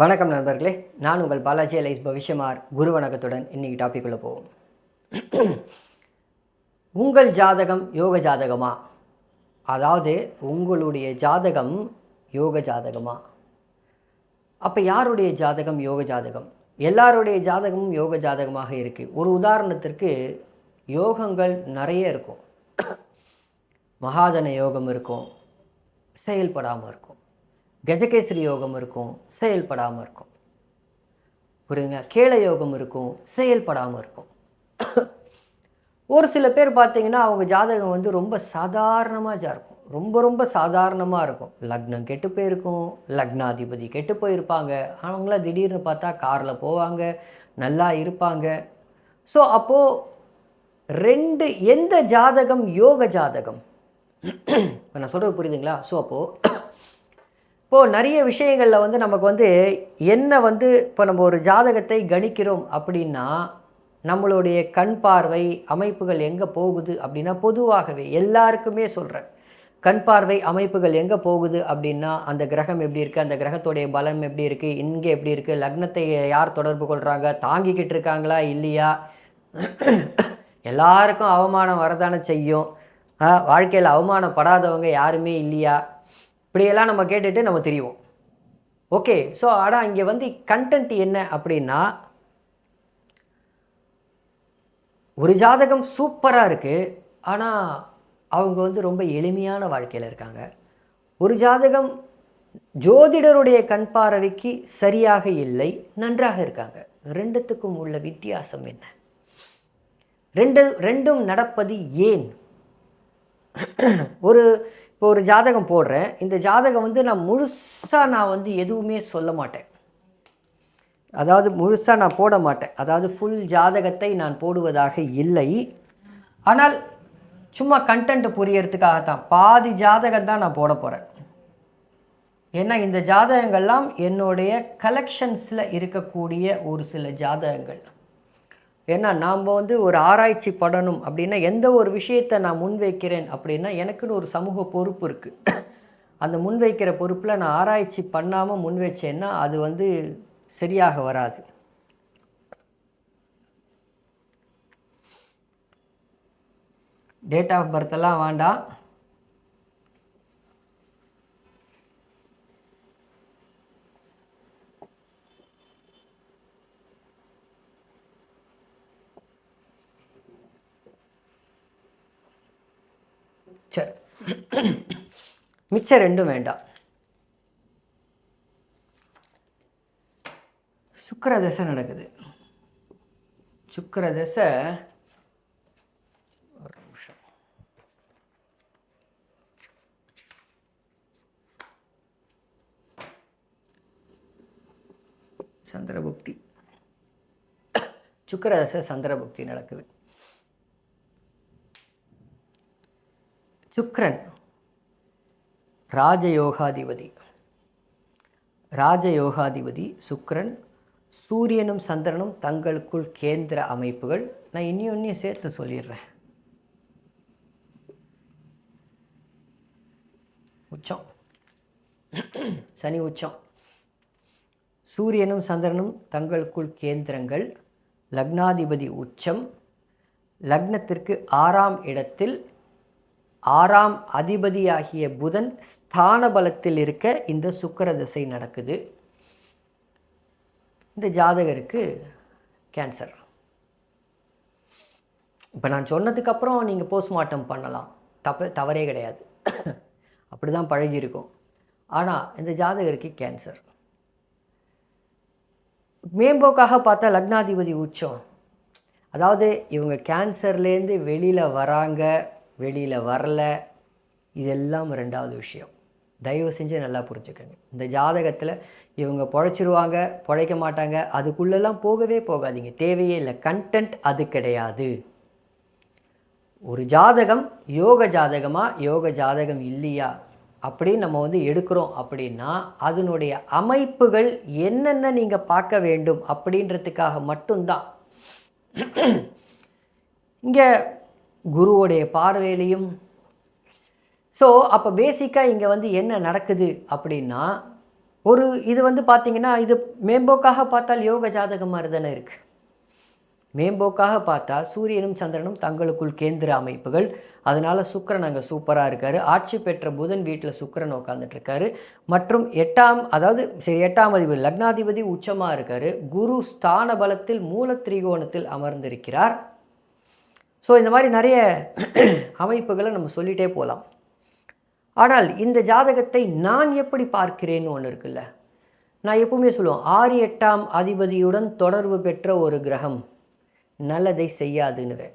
வணக்கம் நண்பர்களே நான் உங்கள் பாலாஜி அலைஸ் பவிஷ்யமார் குரு வணக்கத்துடன் இன்னைக்கு டாபிக் போவோம். உங்கள் ஜாதகம் யோக ஜாதகமா? அதாவது உங்களுடைய ஜாதகம் யோக ஜாதகமா? அப்போ யாருடைய ஜாதகம் யோக ஜாதகம்? எல்லாருடைய ஜாதகமும் யோக ஜாதகமாக இருக்குது ஒரு உதாரணத்திற்கு யோகங்கள் நிறைய இருக்கும். மகாதன யோகம் இருக்கும். செயல்படாமல் இருக்கும். கஜகேசரி யோகம் இருக்கும் செயல்படாமல் இருக்கும். புரியுங்க கேள யோகம் இருக்கும் செயல்படாமல் இருக்கும். ஒரு சில பேர் பார்த்தீங்கன்னா அவங்க ஜாதகம் வந்து ரொம்ப சாதாரணமாக ஜா இருக்கும். ரொம்ப ரொம்ப சாதாரணமாக இருக்கும். லக்னம் கெட்டு போயிருக்கும் லக்னாதிபதி கெட்டு போயிருப்பாங்க. அவங்களாம் திடீர்னு பார்த்தா காரில் போவாங்க நல்லா இருப்பாங்க. ஸோ அப்போது ரெண்டு எந்த ஜாதகம்? யோக ஜாதகம். இப்போ நான் சொல்கிறது புரியுதுங்களா? ஸோ அப்போது இப்போது நிறைய விஷயங்களில் வந்து நமக்கு வந்து என்ன வந்து இப்போ நம்ம ஒரு ஜாதகத்தை கணிக்கிறோம் அப்படின்னா நம்மளுடைய கண் பார்வை அமைப்புகள் எங்கே போகுது அப்படின்னா பொதுவாகவே எல்லாருக்குமே சொல்கிறேன் கண் பார்வை அமைப்புகள் எங்கே போகுது அப்படின்னா அந்த கிரகம் எப்படி இருக்குது அந்த கிரகத்துடைய பலம் எப்படி இருக்குது இங்கே எப்படி இருக்குது லக்னத்தை யார் தொடர்பு கொள்கிறாங்க தாங்கிக்கிட்டு இருக்காங்களா இல்லையா? எல்லாருக்கும் அவமானம் வரதானே செய்யும். வாழ்க்கையில் அவமானப்படாதவங்க யாருமே இல்லையா? இப்படியெல்லாம் நம்ம கேட்டுட்டு நம்ம தெரியும் ஓகே ஸோ ஆனால் இங்கே வந்து கண்டென்ட் என்ன அப்படின்னா ஒரு ஜாதகம் சூப்பராக இருக்குது ஆனால் அவங்க வந்து ரொம்ப எளிமையான வாழ்க்கையில் இருக்காங்க. ஒரு ஜாதகம் ஜோதிடருடைய கண் பார்வைக்கு சரியாக இல்லை நன்றாக இருக்காங்க. ரெண்டுத்துக்கும் உள்ள வித்தியாசம் என்ன? ரெண்டு ரெண்டும் நடப்பது ஏன்? ஒரு இப்போ ஒரு ஜாதகம் போடுறேன். இந்த ஜாதகம் வந்து நான் முழுசாக நான் வந்து எதுவுமே சொல்ல மாட்டேன். அதாவது முழுசாக நான் போட மாட்டேன். அதாவது ஃபுல் ஜாதகத்தை நான் போடுவதாக இல்லை. ஆனால் சும்மா கண்டென்ட் புரியறதுக்காகத்தான். பாதி ஜாதகம் தான் நான் போட போகிறேன் ஏன்னா இந்த ஜாதகங்கள்லாம் என்னுடைய கலெக்ஷன்ஸில் இருக்கக்கூடிய ஒரு சில ஜாதகங்கள். ஏன்னா நாம் வந்து ஒரு ஆராய்ச்சி படணும் அப்படின்னா எந்த ஒரு விஷயத்தை நான் முன்வைக்கிறேன் அப்படின்னா எனக்குன்னு ஒரு சமூக பொறுப்பு இருக்குது அந்த முன்வைக்கிற பொறுப்பில் நான் ஆராய்ச்சி பண்ணாமல் முன் வச்சேன்னா அது வந்து சரியாக வராது. டேட் ஆஃப் பர்த்தெல்லாம் வேண்டாம். மிக்சர் மிச்சம் ரெண்டும் வேண்டாம். சுக்கர தசை நடக்குது. சுக்கர தசை ஒரு நிமிஷம். சந்திரபுக்தி. சுக்கர தசை சந்திரபுக்தி நடக்குது. சுக்ரன் ராஜயோகாதிபதி. ராஜயோகாதிபதி சுக்ரன் சூரியனும் சந்திரனும் தங்களுக்குள் கேந்திர அமைப்புகள். நான் இன்னொன்னையும் சேர்த்து சொல்லிடுறேன். உச்சம். சனி உச்சம். சூரியனும் சந்திரனும் தங்களுக்குள் கேந்திரங்கள். லக்னாதிபதி உச்சம். லக்னத்திற்கு ஆறாம் இடத்தில் ஆறாம் அதிபதியாகிய புதன் ஸ்தான பலத்தில் இருக்க இந்த சுக்கர திசை நடக்குது. இந்த ஜாதகருக்கு கேன்சர் இப்போ நான் சொன்னதுக்கப்புறம் நீங்கள் போஸ்ட்மார்ட்டம் பண்ணலாம். தப்பு தவறே கிடையாது. அப்படி தான் பழகியிருக்கும் ஆனால் இந்த ஜாதகருக்கு கேன்சர் மேம்போக்காக பார்த்தா லக்னாதிபதி உச்சம். அதாவது இவங்க கேன்சர்லேருந்து வெளியில் வராங்க. வெளியில் வரல. இதெல்லாம் ரெண்டாவது விஷயம். தயவு செஞ்சு நல்லா புரிஞ்சுக்கோங்க. இந்த ஜாதகத்தில் இவங்க பொழைச்சிருவாங்க பொழைக்க மாட்டாங்க அதுக்குள்ளெல்லாம் போகவே போகாதீங்க. தேவையே இல்லை. கண்டென்ட் அது கிடையாது. ஒரு ஜாதகம் யோக ஜாதகமா யோக ஜாதகம் இல்லையா அப்படின்னு நம்ம வந்து எடுக்கிறோம் அப்படின்னா அதனுடைய அமைப்புகள் என்னென்ன நீங்கள் பார்க்க வேண்டும் அப்படின்றதுக்காக மட்டும்தான். இங்கே குருவோடைய பார்வையிலையும். ஸோ அப்போ பேசிக்காக இங்கே வந்து என்ன நடக்குது அப்படின்னா ஒரு இது வந்து பார்த்தீங்கன்னா இது மேம்போக்காக பார்த்தால் யோக ஜாதகம் மாதிரி தானே இருக்குது மேம்போக்காக பார்த்தா சூரியனும் சந்திரனும் தங்களுக்குள் கேந்திர அமைப்புகள். அதனால் சுக்கரன் அங்கே சூப்பராக இருக்கார். ஆட்சி பெற்ற புதன் வீட்டில் சுக்கரன் உட்காந்துட்டுருக்காரு மற்றும் எட்டாம் அதாவது சரி எட்டாம் அதிபதி லக்னாதிபதி உச்சமாக இருக்கார். குரு ஸ்தான பலத்தில் மூல திரிகோணத்தில் அமர்ந்திருக்கிறார். ஸோ இந்த மாதிரி நிறைய அமைப்புகளை நம்ம சொல்லிகிட்டே போகலாம் ஆனால் இந்த ஜாதகத்தை நான் எப்படி பார்க்கிறேன்னு ஒன்று இருக்குல்ல. நான் எப்பவுமே சொல்லுவேன் ஆறு எட்டாம் அதிபதியுடன் தொடர்பு பெற்ற ஒரு கிரகம் நல்லதை செய்யாதுன்னுவேன்.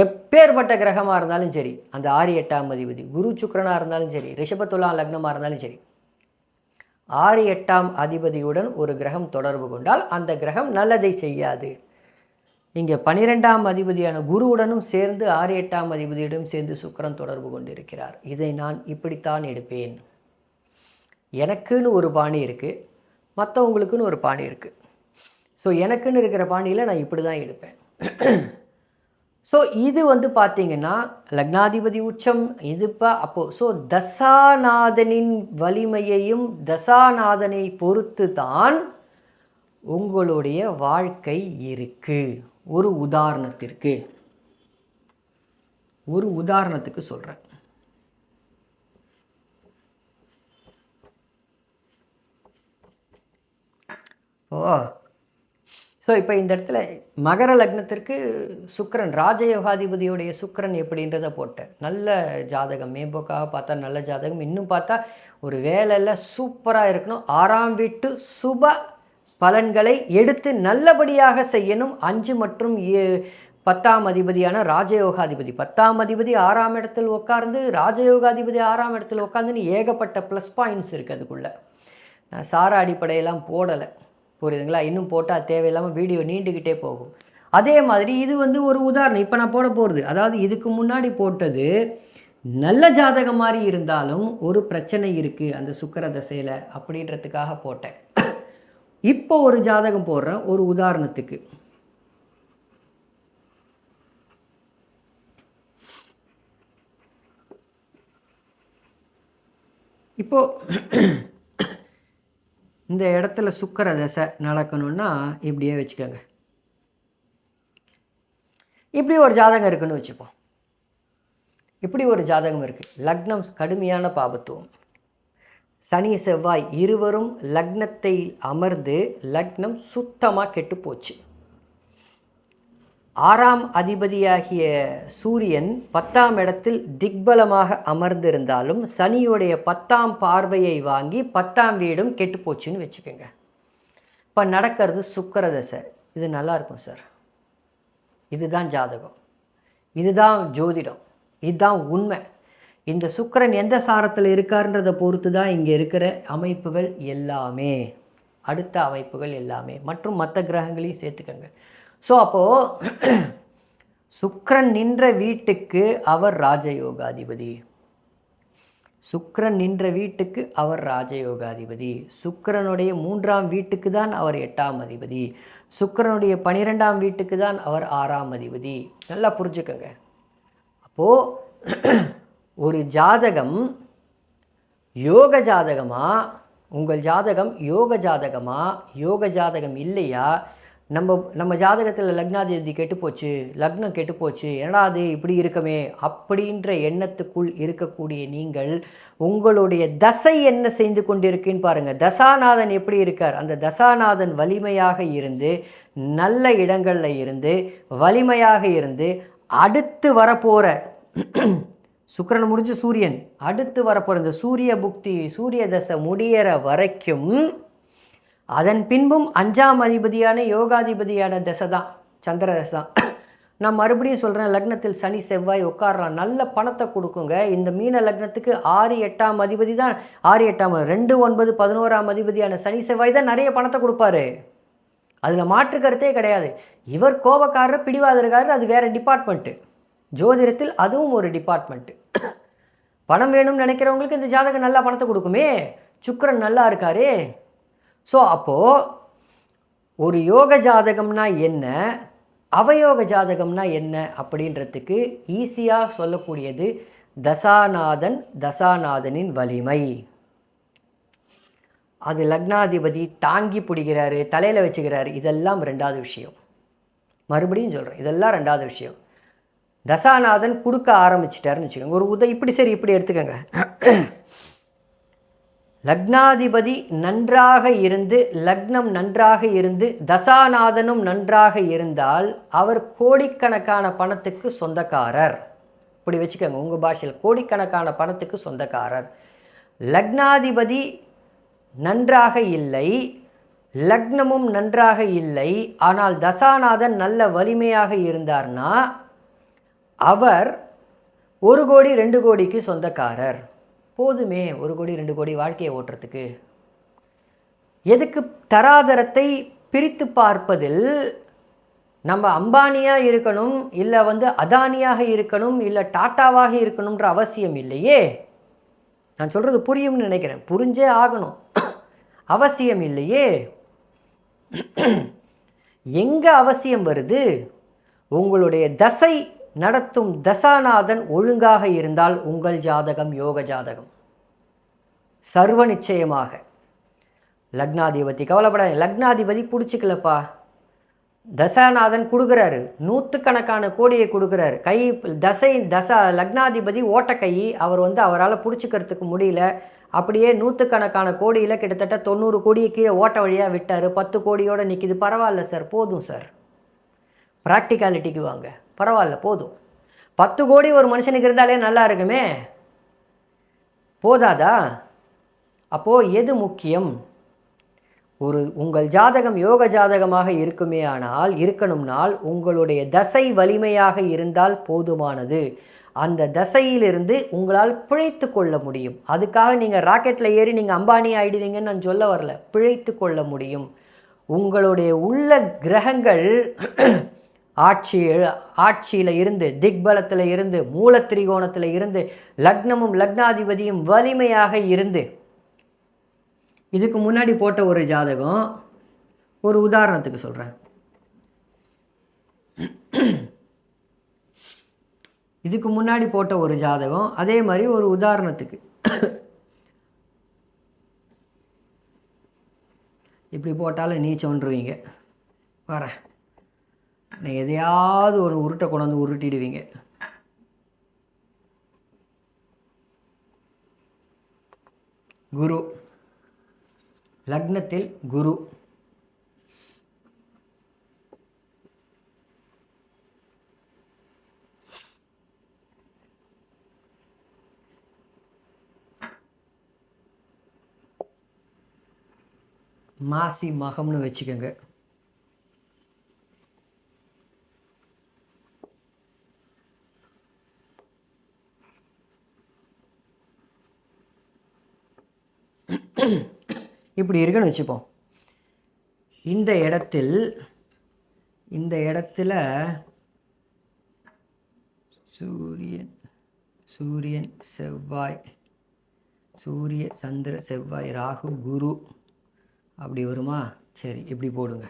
எப்பேற்பட்ட கிரகமாக இருந்தாலும் சரி அந்த ஆறு எட்டாம் அதிபதி குரு சுக்கிரனாக இருந்தாலும் சரி ரிஷபத்துலாம் லக்னமாக இருந்தாலும் சரி ஆறு எட்டாம் அதிபதியுடன் ஒரு கிரகம் தொடர்பு கொண்டால் அந்த கிரகம் நல்லதை செய்யாது. இங்கே பனிரெண்டாம் அதிபதியான குருவுடனும் சேர்ந்து ஆறு எட்டாம் அதிபதியுடன் சேர்ந்து சுக்கிரன் தொடர்பு கொண்டிருக்கிறார். இதை நான் இப்படித்தான் எடுப்பேன். எனக்குன்னு ஒரு பாணி இருக்குது மற்றவங்களுக்குன்னு ஒரு பாணி இருக்குது ஸோ எனக்குன்னு இருக்கிற பாணியில் நான் இப்படி தான் எடுப்பேன். ஸோ இது வந்து பார்த்தீங்கன்னா லக்னாதிபதி உச்சம் இது இப்போ அப்போது ஸோ தசாநாதனின் வலிமையையும் தசாநாதனை பொறுத்து தான் உங்களுடைய வாழ்க்கை இருக்குது ஒரு உதாரணத்திற்கு. ஒரு உதாரணத்துக்கு சொல்கிறேன் ஓ. ஸோ இப்போ இந்த இடத்துல மகர லக்னத்திற்கு சுக்கரன் ராஜயோகாதிபதியுடைய சுக்கிரன் எப்படின்றத போட்டேன். நல்ல ஜாதகம். மேம்போக்காக பார்த்தா நல்ல ஜாதகம். இன்னும் பார்த்தா ஒரு வேலையில் சூப்பராக இருக்கணும். ஆறாம் வீட்டு சுப பலன்களை எடுத்து நல்லபடியாக செய்யணும். அஞ்சு மற்றும் ஏ- பத்தாம் அதிபதியான ராஜயோகாதிபதி. பத்தாம் அதிபதி ஆறாம் இடத்தில் உட்கார்ந்து ராஜயோகாதிபதி ஆறாம் இடத்தில் உட்காந்துன்னு ஏகப்பட்ட ப்ளஸ் பாயிண்ட்ஸ் இருக்குது அதுக்குள்ளே. நான் சார அடிப்படையெல்லாம் போடலை. புரியுதுங்களா? இன்னும் போட்டால் தேவையில்லாமல் வீடியோ நீண்டுக்கிட்டே போகும். அதே மாதிரி இது வந்து ஒரு உதாரணம். இப்போ நான் போட போகிறது அதாவது இதுக்கு முன்னாடி போட்டது நல்ல ஜாதகம் மாதிரி இருந்தாலும் ஒரு பிரச்சனை இருக்குது அந்த சுக்கர தசையில் அப்படின்றதுக்காக போட்டேன். இப்போ ஒரு ஜாதகம் போடுறேன் ஒரு உதாரணத்துக்கு. இப்போ இந்த இடத்துல சுக்கர தசை நடக்கணும்னா இப்படியே வச்சுக்கோங்க. இப்படி ஒரு ஜாதகம் இருக்குன்னு வச்சுப்போம். இப்படி ஒரு ஜாதகம் இருக்குது லக்னம் கடுமையான பாபத்துவம். சனி செவ்வாய் இருவரும் லக்னத்தை அமர்ந்து லக்னம் சுத்தமாக கெட்டு போச்சு. ஆறாம் அதிபதியாகிய சூரியன் பத்தாம் இடத்தில் திக்பலமாக அமர்ந்திருந்தாலும் சனியுடைய பத்தாம் பார்வையை வாங்கி பத்தாம் வீடும் கெட்டு போச்சுன்னு வச்சுக்கோங்க. இப்போ நடக்கிறது சுக்கிர தசை. இது நல்லா இருக்கும் சார். இதுதான் ஜாதகம். இதுதான் ஜோதிடம். இதுதான் உண்மை. இந்த சுக்கரன் எந்த சாரத்தில் இருக்காருன்றதை பொறுத்து தான் இங்கே இருக்கிற அமைப்புகள் எல்லாமே. அடுத்த அமைப்புகள் எல்லாமே. மற்றும் மற்ற கிரகங்களையும் சேர்த்துக்கங்க. ஸோ அப்போது சுக்கரன் நின்ற வீட்டுக்கு அவர் ராஜயோகாதிபதி. சுக்கரன் நின்ற வீட்டுக்கு அவர் ராஜயோகாதிபதி. சுக்கரனுடைய மூன்றாம் வீட்டுக்கு தான் அவர் எட்டாம் அதிபதி. சுக்கரனுடைய பனிரெண்டாம் வீட்டுக்கு தான் அவர் ஆறாம் அதிபதி. நல்லா புரிஞ்சுக்கோங்க. அப்போது ஒரு ஜாதகம் யோக ஜாதகமா? உங்கள் ஜாதகம் யோக ஜாதகமா? யோக ஜாதகம் இல்லையா? நம்ம நம்ம ஜாதகத்தில் லக்னாதிபதி கெட்டுப்போச்சு லக்னம் கெட்டுப்போச்சு என்னடா அது இப்படி இருக்கமே? அப்படின்ற எண்ணத்துக்குள் இருக்கக்கூடிய நீங்கள் உங்களுடைய தசை என்ன செய்து கொண்டிருக்குன்னு பாருங்கள் தசாநாதன் எப்படி இருக்கார்? அந்த தசாநாதன் வலிமையாக இருந்து நல்ல இடங்களில் இருந்து வலிமையாக இருந்து அடுத்து வரப்போகிற சுக்கிரன் முடிஞ்சு சூரியன். அடுத்து வரப்போகிற இந்த சூரிய புக்தி சூரிய தசை முடியிற வரைக்கும் அதன் பின்பும் அஞ்சாம் அதிபதியான யோகாதிபதியான தசை தான் சந்திர தசை தான். நான் மறுபடியும் சொல்கிறேன் லக்னத்தில் சனி செவ்வாய் உட்காரலாம். நல்ல பணத்தை கொடுக்குங்க. இந்த மீன லக்னத்துக்கு ஆறு எட்டாம் அதிபதி தான். ஆறு எட்டாம் ரெண்டு ஒன்பது பதினோராம் அதிபதியான சனி செவ்வாய் தான் நிறைய பணத்தை கொடுப்பாரு. அதில் மாற்று கருத்தே கிடையாது. இவர் கோபக்காரர் பிடிவாதர்காரர் அது வேறு டிபார்ட்மெண்ட்டு ஜோதிடத்தில் அதுவும் ஒரு டிபார்ட்மெண்ட்டு பணம் வேணும்னு நினைக்கிறவங்களுக்கு இந்த ஜாதகம் நல்லா பணத்தை கொடுக்குமே. சுக்கரன் நல்லா இருக்காரே. ஸோ அப்போது ஒரு யோக ஜாதகம்னா என்ன? அவயோக ஜாதகம்னா என்ன? அப்படின்றதுக்கு ஈஸியாக சொல்லக்கூடியது தசாநாதன் தசாநாதனின் வலிமை. அது லக்னாதிபதி தாங்கி பிடிக்கிறாரு தலையில் வச்சுக்கிறாரு. இதெல்லாம் ரெண்டாவது விஷயம். மறுபடியும் சொல்கிறேன் இதெல்லாம் ரெண்டாவது விஷயம். தசாநாதன் கொடுக்க ஆரம்பிச்சிட்டாருன்னு வச்சுக்கோங்க. ஒரு உத இப்படி சரி இப்படி எடுத்துக்கோங்க. லக்னாதிபதி நன்றாக இருந்து லக்னம் நன்றாக இருந்து தசாநாதனும் நன்றாக இருந்தால் அவர் கோடிக்கணக்கான பணத்துக்கு சொந்தக்காரர். இப்படி வச்சுக்கோங்க உங்கள் பாஷையில் கோடிக்கணக்கான பணத்துக்கு சொந்தக்காரர். லக்னாதிபதி நன்றாக இல்லை லக்னமும் நன்றாக இல்லை ஆனால் தசாநாதன் நல்ல வலிமையாக இருந்தார்னா அவர் ஒரு கோடி ரெண்டு கோடிக்கு சொந்தக்காரர். போதுமே ஒரு கோடி ரெண்டு கோடி வாழ்க்கையை ஓட்டுறதுக்கு. எதுக்கு தராதரத்தை பிரித்து பார்ப்பதில் நம்ம அம்பானியாக இருக்கணும் இல்லை வந்து அதானியாக இருக்கணும் இல்லை டாட்டாவாக இருக்கணுன்ற அவசியம் இல்லையே. நான் சொல்கிறது புரியும்னு நினைக்கிறேன். புரிஞ்சே ஆகணும். அவசியம் இல்லையே. எங்கே அவசியம் வருது? உங்களுடைய தசை நடத்தும் தசாநாதன் ஒழுங்காக இருந்தால் உங்கள் ஜாதகம் யோக ஜாதகம். சர்வ நிச்சயமாக. லக்னாதிபதி கவலைப்படாது லக்னாதிபதி பிடிச்சிக்கலப்பா. தசாநாதன் கொடுக்குறாரு. நூற்றுக்கணக்கான கோடியை கொடுக்குறாரு. கை தசை தசா லக்னாதிபதி ஓட்ட கை அவர் வந்து அவரால் பிடிச்சிக்கிறதுக்கு முடியல. அப்படியே நூற்றுக்கணக்கான கோடியில் கிட்டத்தட்ட தொண்ணூறு கோடியை கீழே ஓட்ட வழியாக விட்டார். பத்து கோடியோடு நிற்கிது பரவாயில்ல சார். போதும் சார். ப்ராக்டிகாலிட்டிக்கு வாங்க. பரவாயில்ல போதும். பத்து கோடி ஒரு மனுஷனுக்கு இருந்தாலே நல்லா இருக்குமே? போதாதா? அப்போது எது முக்கியம்? ஒரு உங்கள் ஜாதகம் யோக ஜாதகமாக இருக்குமே ஆனால் இருக்கணும்னால் உங்களுடைய தசை வலிமையாக இருந்தால் போதுமானது. அந்த தசையிலிருந்து உங்களால் பிழைத்து கொள்ள முடியும். அதுக்காக நீங்கள் ராக்கெட்டில் ஏறி நீங்கள் அம்பானி ஆகிடுவீங்கன்னு நான் சொல்ல வரல. பிழைத்து கொள்ள முடியும். உங்களுடைய உள்ள கிரகங்கள் ஆட்சி ஆட்சியில் இருந்து திக்பலத்தில் இருந்து மூலத்திரிகோணத்தில் இருந்து லக்னமும் லக்னாதிபதியும் வலிமையாக இருந்து. இதுக்கு முன்னாடி போட்ட ஒரு ஜாதகம் ஒரு உதாரணத்துக்கு சொல்கிறேன் இதுக்கு முன்னாடி போட்ட ஒரு ஜாதகம் அதே மாதிரி ஒரு உதாரணத்துக்கு. இப்படி போட்டாலும் நீ சொன்றுவீங்க. வரேன். எதையாவது ஒரு உருட்டை கொண்டாந்து உருட்டிடுவீங்க. குரு. லக்னத்தில் குரு. மாசி மகம்னு வச்சுக்கோங்க. இப்படி இருக்குன்னு வச்சுப்போம். இந்த இடத்தில் இந்த இடத்துல சூரியன் சூரியன் செவ்வாய் சூரிய சந்திர செவ்வாய் ராகு குரு அப்படி வருமா? சரி இப்படி போடுங்க.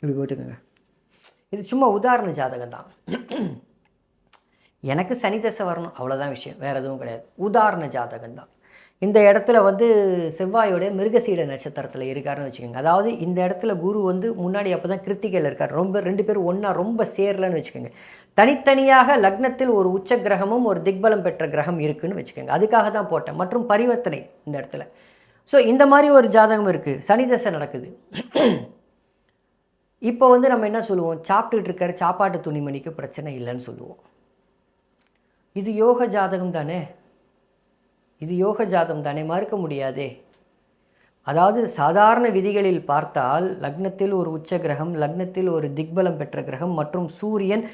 இப்படி போட்டுக்கோங்க இது சும்மா உதாரண ஜாதகம் தான். எனக்கு சனி தசை வரணும் அவ்வளோதான் விஷயம் வேறு எதுவும் கிடையாது. உதாரண ஜாதகம் தான். இந்த இடத்துல வந்து செவ்வாயோட மிருகசீட நட்சத்திரத்தில் இருக்காருன்னு வச்சுக்கோங்க. அதாவது இந்த இடத்துல குரு வந்து முன்னாடி அப்போ தான் கிருத்திகையில் இருக்கார். ரொம்ப ரெண்டு பேரும் ஒன்றா ரொம்ப சேரலன்னு வச்சுக்கோங்க. தனித்தனியாக லக்னத்தில் ஒரு உச்ச கிரகமும் ஒரு திக்பலம் பெற்ற கிரகம் இருக்குன்னு வச்சுக்கோங்க. அதுக்காக தான் போட்டேன். மற்றும் பரிவர்த்தனை இந்த இடத்துல. ஸோ இந்த மாதிரி ஒரு ஜாதகம் இருக்குது சனி தசை நடக்குது. இப்போ வந்து நம்ம என்ன சொல்லுவோம்? சாப்பிட்டுட்டு இருக்கிற சாப்பாட்டு துணிமணிக்கு பிரச்சனை இல்லைன்னு சொல்லுவோம். இது யோக ஜாதகம் தானே? இது யோக ஜாதகம் தானே? மறுக்க முடியாதே. அதாவது சாதாரண விதிகளில் பார்த்தால் லக்னத்தில் ஒரு உச்ச கிரகம் லக்னத்தில் ஒரு திக்பலம் பெற்ற கிரகம் மற்றும் சூரியன்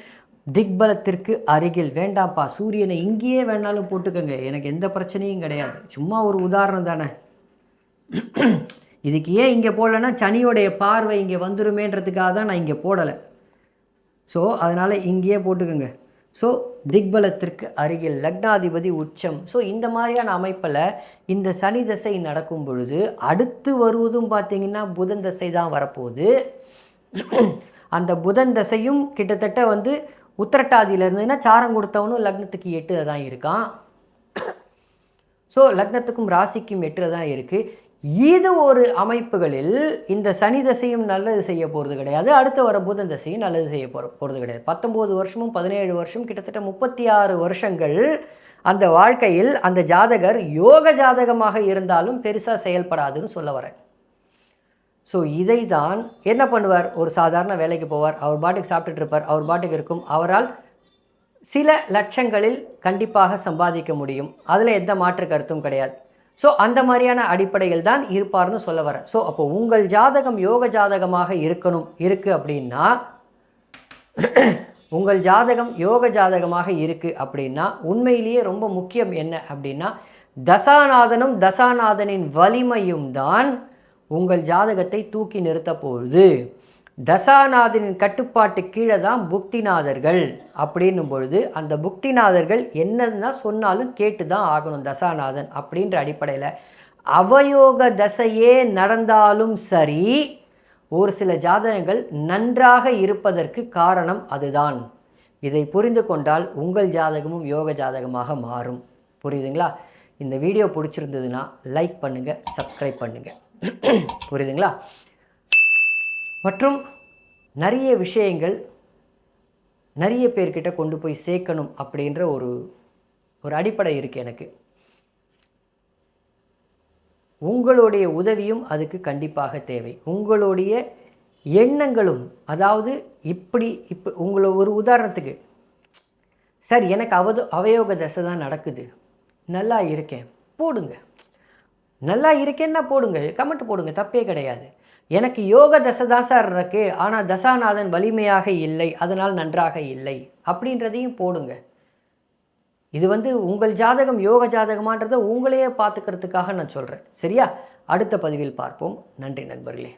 திக்பலத்திற்கு அருகில். வேண்டாம்ப்பா சூரியனை இங்கேயே வேணாலும் போட்டுக்கோங்க. எனக்கு எந்த பிரச்சனையும் கிடையாது. சும்மா ஒரு உதாரணம் தானே. இதுக்கு ஏன் இங்கே போடலைன்னா சனியோடைய பார்வை இங்கே வந்துருமேன்றதுக்காக தான் நான் இங்கே போடலை. ஸோ அதனால் இங்கேயே போட்டுக்கோங்க. ஸோ திக்பலத்திற்கு அருகில் லக்னாதிபதி உச்சம். ஸோ இந்த மாதிரியான அமைப்பில் இந்த சனி தசை நடக்கும் பொழுது அடுத்து வருவதும் பார்த்தீங்கன்னா புதன் தசை தான் வரப்போகுது. அந்த புதன் தசையும் கிட்டத்தட்ட வந்து உத்திரட்டாதியில் இருந்ததுன்னா சாரம் கொடுத்தவனும் லக்னத்துக்கு எட்டில் தான் இருக்கான். ஸோ லக்னத்துக்கும் ராசிக்கும் எட்டில் தான் இருக்குது இது ஒரு அமைப்புகளில் இந்த சனி தசையும் நல்லது செய்ய போகிறது கிடையாது. அடுத்து வர புதன் தசையும் நல்லது செய்ய போகிற போகிறது கிடையாது. பத்தொம்போது வருஷமும் பதினேழு வருஷம் கிட்டத்தட்ட முப்பத்தி ஆறு வருஷங்கள் அந்த வாழ்க்கையில் அந்த ஜாதகர் யோக ஜாதகமாக இருந்தாலும் பெருசாக செயல்படாதுன்னு சொல்ல வரேன். ஸோ இதை தான் என்ன பண்ணுவார்? ஒரு சாதாரண வேலைக்கு போவார். அவர் பாட்டுக்கு சாப்பிட்டுட்டு இருப்பார். அவர் பாட்டுக்கு இருக்கும். அவரால் சில லட்சங்களில் கண்டிப்பாக சம்பாதிக்க முடியும். அதில் எந்த மாற்று கருத்தும் கிடையாது. ஸோ அந்த மாதிரியான அடிப்படையில் தான் இருப்பார்னு சொல்ல வரேன். ஸோ அப்போ உங்கள் ஜாதகம் யோக ஜாதகமாக இருக்கணும். இருக்குது அப்படின்னா உங்கள் ஜாதகம் யோக ஜாதகமாக இருக்குது அப்படின்னா உண்மையிலேயே ரொம்ப முக்கியம் என்ன அப்படின்னா தசாநாதனும் தசாநாதனின் வலிமையும் தான் உங்கள் ஜாதகத்தை தூக்கி நிறுத்த போகுது. தசாநாதனின் கட்டுப்பாட்டு கீழே தான் புக்திநாதர்கள் அப்படின்னும் பொழுது அந்த புக்திநாதர்கள் என்னதுன்னா சொன்னாலும் கேட்டு தான் ஆகணும் தசாநாதன் அப்படின்ற அடிப்படையில். அவயோக தசையே நடந்தாலும் சரி ஒரு சில ஜாதகங்கள் நன்றாக இருப்பதற்கு காரணம் அதுதான். இதை புரிந்து கொண்டால் உங்கள் ஜாதகமும் யோக ஜாதகமாக மாறும். புரியுதுங்களா? இந்த வீடியோ பிடிச்சிருந்ததுன்னா லைக் பண்ணுங்கள் சப்ஸ்கிரைப் பண்ணுங்கள் புரியுதுங்களா? மற்றும் நிறைய விஷயங்கள் நிறைய பேர்கிட்ட கொண்டு போய் சேர்க்கணும் அப்படின்ற ஒரு ஒரு அடிப்படை இருக்குது எனக்கு. உங்களுடைய உதவியும் அதுக்கு கண்டிப்பாக தேவை. உங்களுடைய எண்ணங்களும் அதாவது இப்படி இப்போ உங்களை ஒரு உதாரணத்துக்கு சார் எனக்கு அவது அவயோக தசை தான் நடக்குது. நல்லா இருக்கேன். போடுங்க. நல்லா இருக்கேன்னா போடுங்க. கமெண்ட் போடுங்க. தப்பே கிடையாது. எனக்கு யோக தசை தான் சார் இருக்கு ஆனால் தசாநாதன் வலிமையாக இல்லை அதனால் நன்றாக இல்லை. அப்படின்றதையும் போடுங்க. இது வந்து உங்கள் ஜாதகம் யோக ஜாதகமான்றதை உங்களையே பார்த்துக்கிறதுக்காக நான் சொல்கிறேன் சரியா? அடுத்த பதிவில் பார்ப்போம். நன்றி நண்பர்களே.